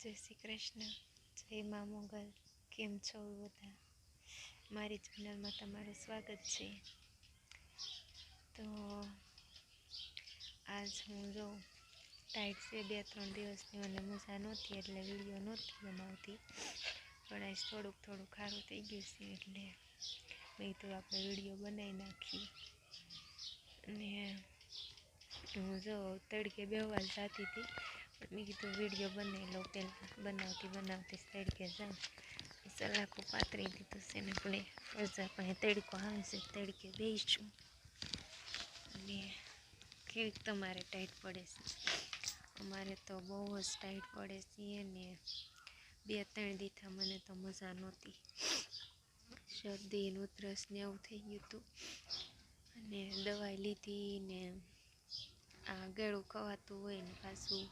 જય શ્રી કૃષ્ણ. જય મા મોગલ. કેમ છો બધા? મારી ચેનલમાં તમારું સ્વાગત છે. તો આજ હું જો ટાઈટ છે, બે ત્રણ દિવસની મને મજા નહોતી, એટલે વીડિયો નહોતી બનાવતી. પણ આજ થોડુંક થોડુંક ખારું થઈ ગયું છે, એટલે મેં તો આપણે વીડિયો બનાવી નાખીએ અને હું જો તડકે બેહવા વાર જતી હતી મેં કીધું વીડિયો બનાવી લઉં, પહેલાં બનાવતી બનાવતી તડકે જાય સલાખું પાતરી દીધું છે ને આપણે ફરજા પાસે તડકો આવે છે તડકે બેસીશું અને કેવીક તમારે ટાઈટ પડે છે. અમારે તો બહુ જ ટાઈટ પડે છે ને બે ત્રણ દીથા મને તો મજા નહોતી. શરદી ત્રસ ને એવું થઈ ગયું હતું. અને દવાઈ લીધી ને આ ગળું ખવાતું હોય ને પાછું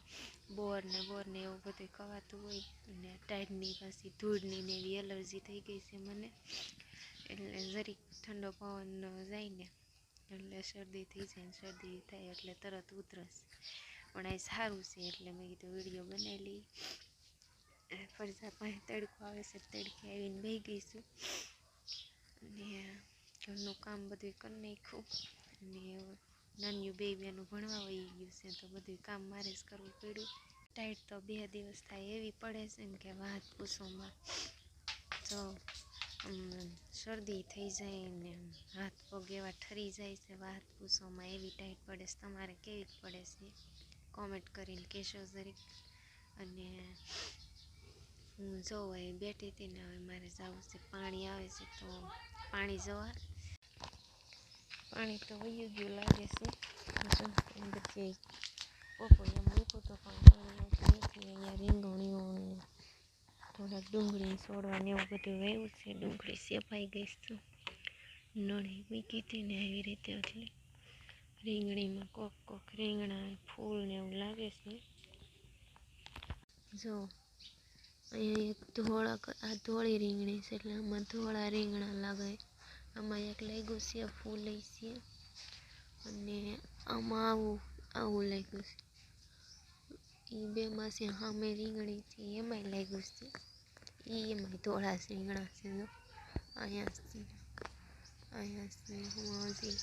બોર ને બોર ને એવું બધું ખવાતું હોય અને ટાઈડની પાછી ધૂળની ને એવી એલર્જી થઈ ગઈ છે મને. એટલે જરીક ઠંડો પવન જાય ને એટલે શરદી થઈ જાય શરદી થાય એટલે તરત ઉતરસ. પણ આ સારું છે એટલે મેં કીધું વીડિયો બનાવી લઈ ફરજા પાસે તડકો આવે છે તડકે આવીને બેસી ગઈશું અને ઘરનું કામ બધું કરી નાખ્યું. અને નાનું બેબીનું ભણવા વહી ગયું છે તો બધું કામ મારે જ કરવું પડ્યું. ટાઈટ તો બે દિવસ થાય એવી પડે છે ને કે વાત પૂછોમાં જો શરદી થઈ જાય ને હાથ પગ એવા ઠરી જાય છે, વાત પૂછોમાં એવી ટાઈટ પડે છે, તમારે કેવી પડે છે? કોમેન્ટ કરીને કહેશો જરીક. અને હું જોવા બેઠી હતી ને હવે મારે જવું છે, પાણી આવે છે તો પાણી જોવા. પાણી તો વયું ગયું લાગે છે. અંદર કે મૂકું તો પણ પાણી આવતું નથી અહીંયા રીંગણીઓ ને થોડાક ડુંગળી છોડવા એવું બધું વહેવું છે. ડુંગળી સેપાઈ ગઈ છે. નળી મૂકી હતી ને આવી રીતે એટલે રીંગણીમાં કોક કોક રીંગણા ફૂલ ને એવું લાગે છે. જો અહીંયા એક ધોળા આ ધોળી રીંગણી છે એટલે આમાં ધોળા રીંગણા લાગે. આમાં એક લાગ્યું છે, ફૂલ છે. અને આમાં આવું આવું લાગ્યું છે. એ બેમાં છે સામે રીંગણી છે, એમાંય લાગ્યું છે. એ એમાંય ધોળા રીંગણા છે અહીંયા છે. અહીંયા છે, હું હજી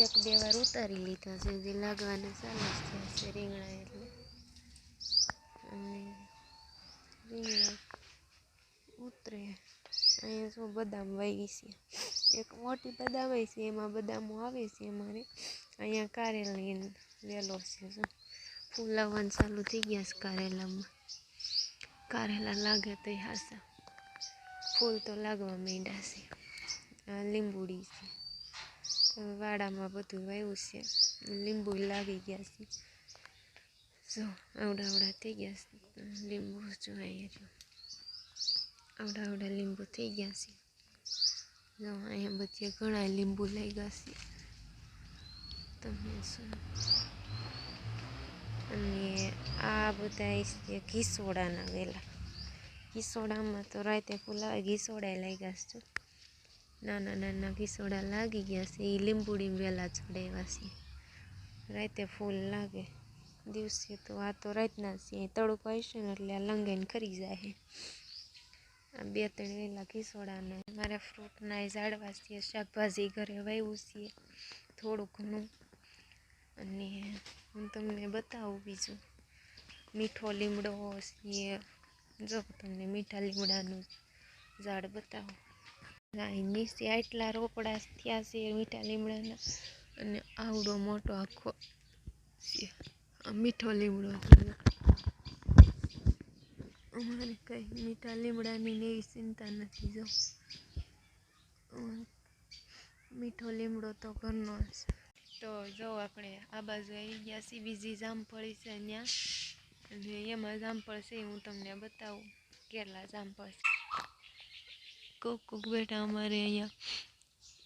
એક બે વાર ઉતારી લીધા છે, જે લાગવાના ચાલુ જ છે રીંગણા એટલે. અને રીંગણા ઉતરે. અહીંયા શું બદામ વાવી છે. એક મોટી બદામ હોય છે, એમાં બદામો આવે છે અમારે. અહીંયા કારેલી વેલો છે શું ફૂલ આવવાનું ચાલુ થઈ ગયા છે કારેલામાં. કારેલા લાગે તો હાસા. ફૂલ તો લાગવા માંડ્યા છે. આ લીંબુડી છે. વાડામાં બધું વાવ્યું છે. લીંબુ લાગી ગયા છે. જો આવડા આવડા થઈ ગયા છે. લીંબુ જો અહીંયા આવડા આવડા લીંબુ થઈ ગયા છે. જો, અહીંયા બધે ઘણા લીંબુ લાગ્યા છે. તમે શું અને આ બધા છે ઘીસોડાના વેલા. ઘીસોડામાં તો રાતે ફૂલાવે ઘીસોડા ઘીસોડા લાગ્યા છે. નાના નાના ઘીસોડા લાગી ગયા છે. એ લીંબુડી વેલા ચડાવ્યા છે. રાતે ફૂલ લાગે. દિવસે તો આ તો રાતના છે. તડકો આવશે ને એટલે લંગાઈને ખરી જાય બે ત્રણ વેલા ઘીસોડાના મારા ફ્રૂટના ઝાડવા છે શાકભાજી ઘરે વાવ્યું છે થોડું ઘણું. અને હું તમને બતાવું બીજું. મીઠો લીમડો છે જો તમને મીઠા લીમડાનું ઝાડ બતાવું. નીચે આટલા રોપડા થયા છે મીઠા લીમડાના. અને આવડો મોટો આખો છે. મીઠો લીમડો અમારે કંઈ મીઠા લીમડાની ને એવી ચિંતા નથી જો મીઠો લીમડો તો ઘરનો છે તો જો આપણે આ બાજુ આવી ગયા છીએ બીજી જામફળી છે ત્યાં અને એમાં જામફળ છે હું તમને બતાવું કેટલા જામફળ છે કોક કોક બેટા અમારે અહીંયા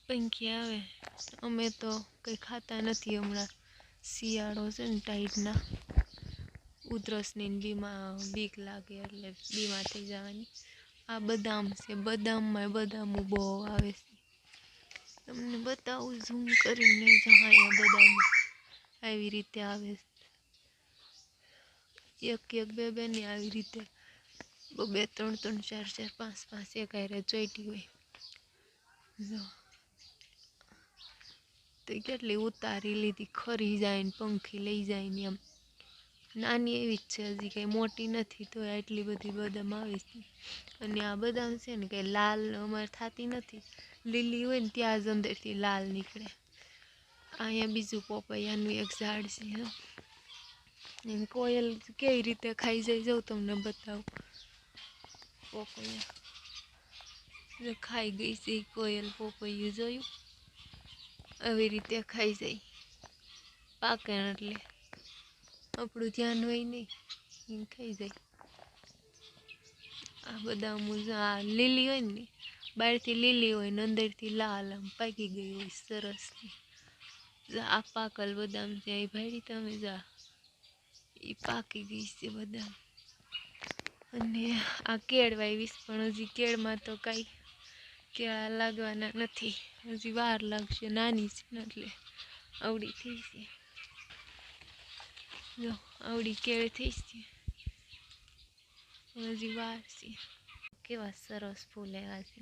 પંખી આવે અમે તો કંઈ ખાતા નથી હમણાં શિયાળો છે ને ટાઈટના ઉધરસની બીમાં બીક લાગે એટલે બીમાર થઈ જવાની. આ બદામ છે, બદામમાં બદામ બહુ આવે છે. તમને બતાવું ઝૂમ કરીને જહાયા બદામ આવી રીતે આવે એક એક, બે બે ની આવી રીતે. બે, ત્રણ ત્રણ, ચાર ચાર, પાંચ પાંચ, એક આરે ચોઈટી હોય તો કેટલી ઉતારી લીધી, ખરી જાય ને પંખી લઈ જાય ને એમ. નાની એવી જ છે હજી, કંઈ મોટી નથી તો એટલી બધી બદામ આવી છે. અને આ બદામ છે ને કંઈ લાલ અમારે થતી નથી. લીલી હોય ને ત્યાં જ અંદરથી લાલ નીકળે. અહીંયા બીજું પોપૈયાનું એક ઝાડ છે. એમ કોયલ કેવી રીતે ખાઈ જાય જાઉં તમને બતાવું. પોપૈયા. ખાઈ ગઈ છે કોયલ પોપૈયું, જોયું? આવી રીતે ખાઈ જાય. પાકે એટલે. આપણું ધ્યાન હોય નહીં થઈ જાય. આ બધા આ લીલી હોય ને, બહારથી લીલી હોય ને, અંદરથી લાલ, આમ પાકી ગઈ હોય, સરસ. આ પાકલ બદામ છે એ ભાઈ તમે જા. એ પાકી ગઈ છે બદામ અને આ કેળ વાવીશ, પણ હજી કેળમાં તો કાંઈ કેળા લાગવાના નથી. હજી વાર લાગશે, નાની છે ને એટલે, આવડી થઈ છે. જો, આવડી કેળ થઈ છે હજી વાર કેવા સરસ ફૂલ આવ્યા છે.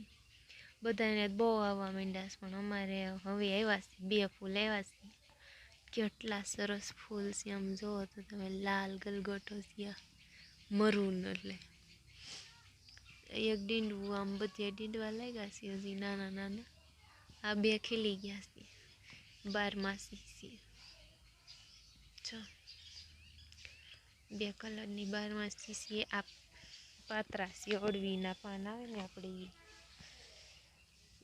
બધાને બહુ આવવા માંડ્યા છે, પણ અમારે હવે આવ્યા છે, બે ફૂલ આવ્યા છે. કેટલા સરસ ફૂલ છે આમ જુઓ તો તમે, લાલ ગલગોટો છે, મરૂન એટલે. એક ડીંડવું, આમ બધી ડીંડવા લાગ્યા છે, હજી નાના નાના આ બે ખીલી ગયા છે બાર માસી છે જો બે કલરની બારમાસી છે આ પાતરા છે અળવીના પાન આવે ને આપણે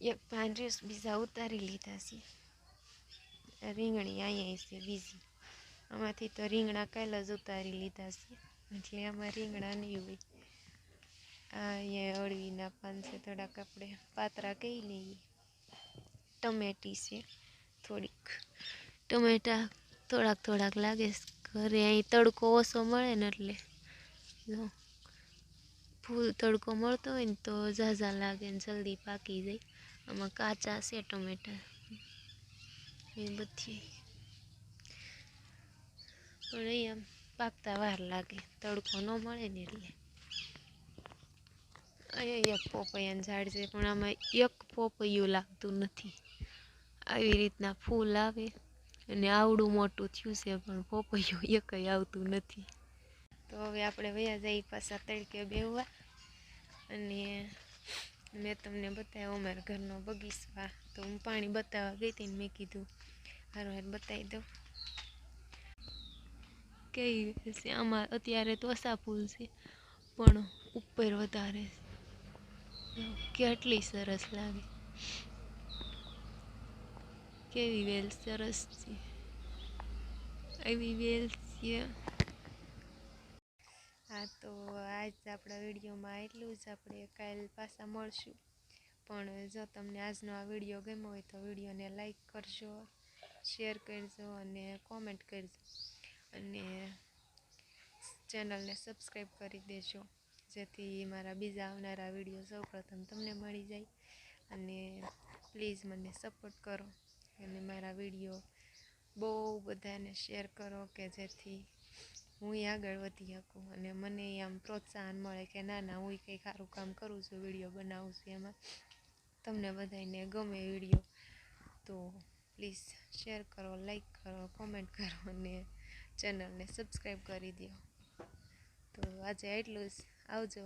એક રહ્યું બીજા ઉતારી લીધા છે. રીંગણી અહીંયા છે બીજી. આમાંથી તો રીંગણા કાલ જ ઉતારી લીધા છે. એટલે આમાં રીંગણા નહીં હોય. આ અહીંયા અળવીના પાન છે થોડાક આપણે પાતરા કહી લઈએ. ટમેટી છે થોડીક. ટમેટા થોડાક થોડાક લાગે ઘરે અહીં તડકો ઓછો મળે ને એટલે જો ફૂલ તડકો મળતો હોય ને તો ઝાઝા લાગે ને જલ્દી પાકી જાય. આમાં કાચા છે ટમેટા. એ બધી. પણ અહીંયા પાકતા વાર લાગે. તડકો ન મળે ને એટલે. અહીંયા એક પોપૈયાનું ઝાડ છે પણ આમાં એક પોપૈયું લાગતું નથી. આવી રીતના ફૂલ આવે. અને આવડું મોટું થયું છે, પણ પોપૈયું એકય આવતું નથી. તો હવે આપણે વયા જઈએ પાછા તડકે બેહવા. અને મેં તમને બતાવ્યો, અમારા ઘરનો બગીચવા તો હું પાણી બતાવવા ગઈ હતી મેં કીધું, હારું, હાર, બતાવી દઉં. કેવી છે? આમાં અત્યારે તો ઓછા ફૂલ છે, પણ ઉપર વધારે છે. કેટલી સરસ લાગે. કેવી વેલ સરસ છે એવી વેલ છે હા તો આજ આપણા વિડીયોમાં એટલું જ આપણે કાલ પાછા મળશું પણ જો તમને આજનો આ વીડિયો ગમ્યો હોય તો વિડીયોને લાઈક કરજો શેર કરજો અને કોમેન્ટ કરજો અને ચેનલને સબસ્ક્રાઈબ કરી દેજો જેથી મારા બીજા આવનારા વીડિયો સૌપ્રથમ તમને મળી જાય અને પ્લીઝ મને સપોર્ટ કરો અને મારા વીડિયો બહુ બધાને શેર કરો કે જેથી હું આગળ વધી શકું અને મને આમ પ્રોત્સાહન મળે કે ના ના, હું કંઈ સારું કામ કરું છું, વીડિયો બનાવું છું એમાં. તમને બધાને ગમે વીડિયો, તો પ્લીઝ શેર કરો, લાઈક કરો, કોમેન્ટ કરો અને ચેનલને સબસ્ક્રાઈબ કરી દો. તો આજે એટલું જ. આવજો.